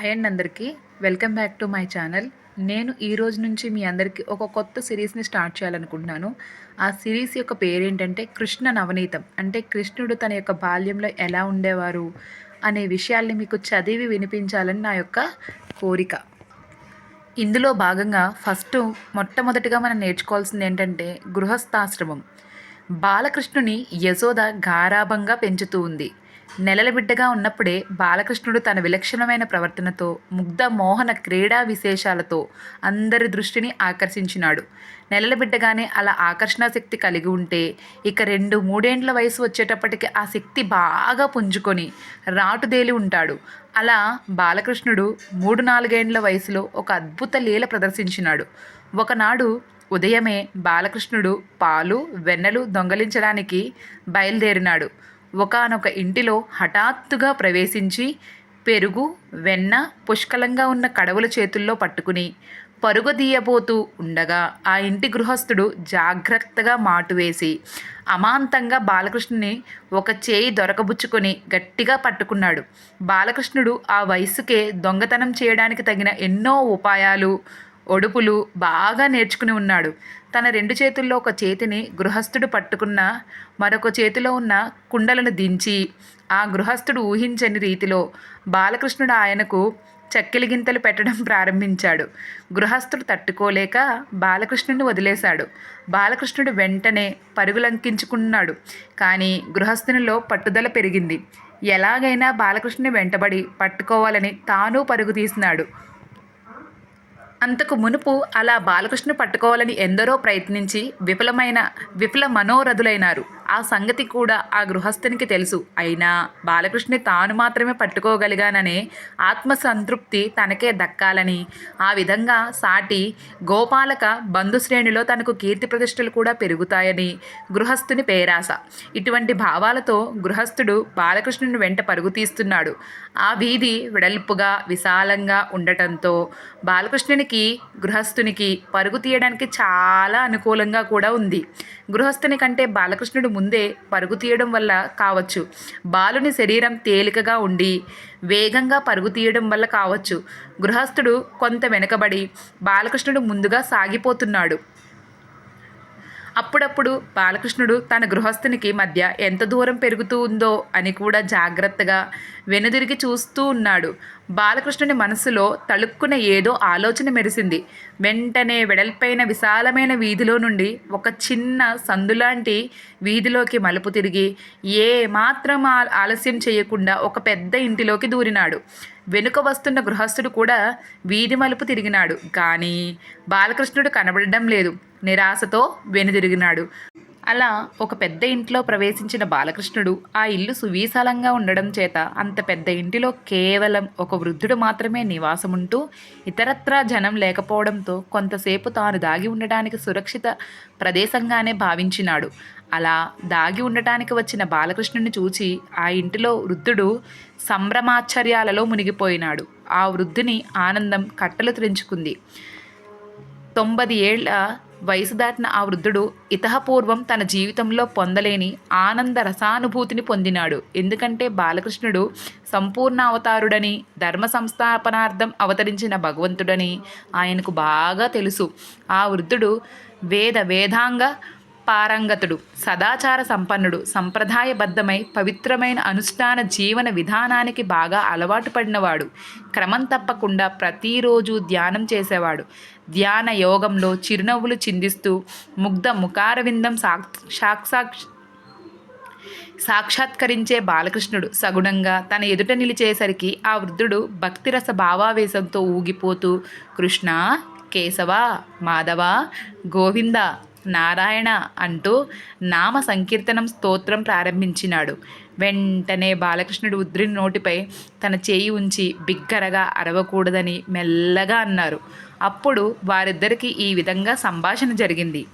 Hi అండి అందరికీ. Welcome back to my channel. నేను ఈ రోజు నుంచి మీ అందరికీ ఒక కొత్త సిరీస్ని స్టార్ట్ చేయాలనుకుంటున్నాను. ఆ సిరీస్ యొక్క పేరేంటంటే కృష్ణ నవనీతం. అంటే కృష్ణుడు తన యొక్క బాల్యంలో ఎలా ఉండేవారు అనే విషయాల్ని మీకు చదివి వినిపించాలని నా యొక్క కోరిక. ఇందులో భాగంగా ఫస్ట్ మొట్టమొదటిగా మనం నేర్చుకోవాల్సింది ఏంటంటే గృహస్థాశ్రమం. బాలకృష్ణుని యశోద గారాభంగా పెంచుతూ ఉంది. నెలల బిడ్డగా ఉన్నప్పుడే బాలకృష్ణుడు తన విలక్షణమైన ప్రవర్తనతో ముగ్ధ మోహన క్రీడా విశేషాలతో అందరి దృష్టిని ఆకర్షించినాడు. నెలల బిడ్డగానే అలా ఆకర్షణ శక్తి కలిగి ఉంటే ఇక రెండు మూడేండ్ల వయసు వచ్చేటప్పటికి ఆ శక్తి బాగా పుంజుకొని రాటుదేలి ఉంటాడు. అలా బాలకృష్ణుడు మూడు నాలుగేండ్ల వయసులో ఒక అద్భుత లీల ప్రదర్శించినాడు. ఒకనాడు ఉదయమే బాలకృష్ణుడు పాలు వెన్నెలు దొంగలించడానికి బయలుదేరినాడు. ఒకానొక ఇంటిలో హఠాత్తుగా ప్రవేశించి పెరుగు వెన్న పుష్కలంగా ఉన్న కడవుల చేతుల్లో పట్టుకుని పరుగదీయబోతూ ఉండగా ఆ ఇంటి గృహస్థుడు జాగ్రత్తగా మాటు వేసి అమాంతంగా బాలకృష్ణుని ఒక చేయి దొరకబుచ్చుకొని గట్టిగా పట్టుకున్నాడు. బాలకృష్ణుడు ఆ వయసుకే దొంగతనం చేయడానికి తగిన ఎన్నో ఉపాయాలు ఒడుపులు బాగా నేర్చుకుని ఉన్నాడు. తన రెండు చేతుల్లో ఒక చేతిని గృహస్థుడు పట్టుకున్న మరొక చేతిలో ఉన్న కుండలను దించి ఆ గృహస్థుడు ఊహించని రీతిలో బాలకృష్ణుడు ఆయనకు చక్కెలి గింతలు పెట్టడం ప్రారంభించాడు. గృహస్థుడు తట్టుకోలేక బాలకృష్ణుడిని వదిలేశాడు. బాలకృష్ణుడు వెంటనే పరుగులంకించుకున్నాడు. కానీ గృహస్థునిలో పట్టుదల పెరిగింది. ఎలాగైనా బాలకృష్ణుని వెంటబడి పట్టుకోవాలని తాను పరుగు తీసినాడు. అంతకు మునుపు అలా బాలకృష్ణ పట్టుకోవాలని ఎందరో ప్రయత్నించి విఫలమైన విఫల మనోరథులైనారు ఆ సంగతి కూడా ఆ గృహస్థునికి తెలుసు. అయినా బాలకృష్ణ తాను మాత్రమే పట్టుకోగలిగాననే ఆత్మసంతృప్తి తనకే దక్కాలని. ఆ విధంగా సాటి గోపాలక బంధుశ్రేణిలో తనకు కీర్తి ప్రతిష్టలు కూడా పెరుగుతాయని గృహస్థుని పేరాస. ఇటువంటి భావాలతో గృహస్థుడు బాలకృష్ణుని వెంట పరుగు తీస్తున్నాడు. ఆ వీధి వెడల్పుగా విశాలంగా ఉండటంతో బాలకృష్ణునికి గృహస్థునికి పరుగు తీయడానికి చాలా అనుకూలంగా కూడా ఉంది. గృహస్థుని కంటే బాలకృష్ణుడు ముందే పరుగు తీయడం వల్ల కావచ్చు. బాలుని శరీరం తేలికగా ఉండి వేగంగా పరుగు తీయడం వల్ల కావచ్చు. గృహస్థుడు కొంత వెనుకబడి బాలకృష్ణుడు ముందుగా సాగిపోతున్నాడు. అప్పుడప్పుడు బాలకృష్ణుడు తన గృహస్థునికి మధ్య ఎంత దూరం పెరుగుతూ ఉందో అని కూడా జాగ్రత్తగా వెనుదిరిగి చూస్తూ ఉన్నాడు. బాలకృష్ణుని మనసులో తళుక్కున ఏదో ఆలోచన మెరిసింది. వెంటనే వెడల్పైన విశాలమైన వీధిలో నుండి ఒక చిన్న సందులాంటి వీధిలోకి మలుపు తిరిగి ఏ మాత్రం ఆలస్యం చేయకుండా ఒక పెద్ద ఇంటిలోకి దూరినాడు. వెనుక వస్తున్న గృహస్థుడు కూడా వీధి మలుపు తిరిగినాడు. కానీ బాలకృష్ణుడు కనబడడం లేదు. నిరాశతో వెనుదిరిగినాడు. అలా ఒక పెద్ద ఇంట్లో ప్రవేశించిన బాలకృష్ణుడు ఆ ఇల్లు సువిశాలంగా ఉండడం చేత అంత పెద్ద ఇంటిలో కేవలం ఒక వృద్ధుడు మాత్రమే నివాసముంటూ ఇతరత్రా జనం లేకపోవడంతో కొంతసేపు తాను దాగి ఉండటానికి సురక్షిత ప్రదేశంగానే భావించినాడు. అలా దాగి ఉండటానికి వచ్చిన బాలకృష్ణుని చూచి ఆ ఇంటిలో వృద్ధుడు సంభ్రమాశ్చర్యాలలో మునిగిపోయినాడు. ఆ వృద్ధుని ఆనందం కట్టలు తెంచుకుంది తొంభై ఏళ్ళ వయసు దాటిన ఆ వృద్ధుడు ఇతహపూర్వం తన జీవితంలో పొందలేని ఆనంద రసానుభూతిని పొందినాడు. ఎందుకంటే బాలకృష్ణుడు సంపూర్ణ అవతారుడని ధర్మ సంస్థాపనార్థం అవతరించిన భగవంతుడని ఆయనకు బాగా తెలుసు. ఆ వృద్ధుడు వేద వేదాంగ పారంగతుడు సదాచార సంపన్నుడు సంప్రదాయబద్ధమై పవిత్రమైన అనుష్ఠాన జీవన విధానానికి బాగా అలవాటు పడినవాడు. క్రమం తప్పకుండా ప్రతిరోజు ధ్యానం చేసేవాడు. ధ్యాన యోగంలో చిరునవ్వులు చిందిస్తూ ముగ్ధ ముఖారవిందం సాక్షాక్ష సాక్షాత్కరించే బాలకృష్ణుడు. సగుణంగా తన ఎదుట నిలిచేసరికి ఆ వృద్ధుడు భక్తిరస భావావేశంతో ఊగిపోతూ కృష్ణ కేశవ మాధవ గోవింద నారాయణ అంటూ నామ సంకీర్తనం స్తోత్రం ప్రారంభించినాడు. వెంటనే బాలకృష్ణుడు ఉద్రిని నోటిపై తన చేయి ఉంచి బిగ్గరగా అరవకూడదని మెల్లగా అన్నారు. అప్పుడు వారిద్దరికీ ఈ విధంగా సంభాషణ జరిగింది.